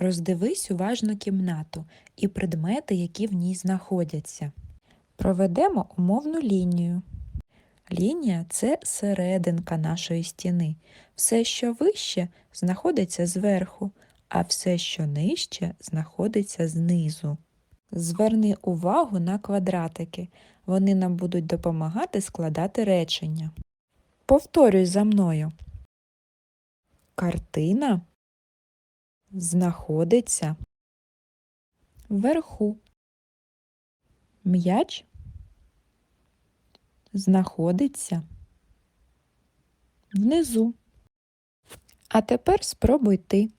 Роздивись уважно кімнату і предмети, які в ній знаходяться. Проведемо умовну лінію. Лінія це серединка нашої стіни. Все, що вище, знаходиться зверху, а все, що нижче, знаходиться знизу. Зверни увагу на квадратики. Вони нам будуть допомагати складати речення. Повторюй за мною. Картина знаходиться вверху. М'яч знаходиться внизу. А тепер спробуй ти.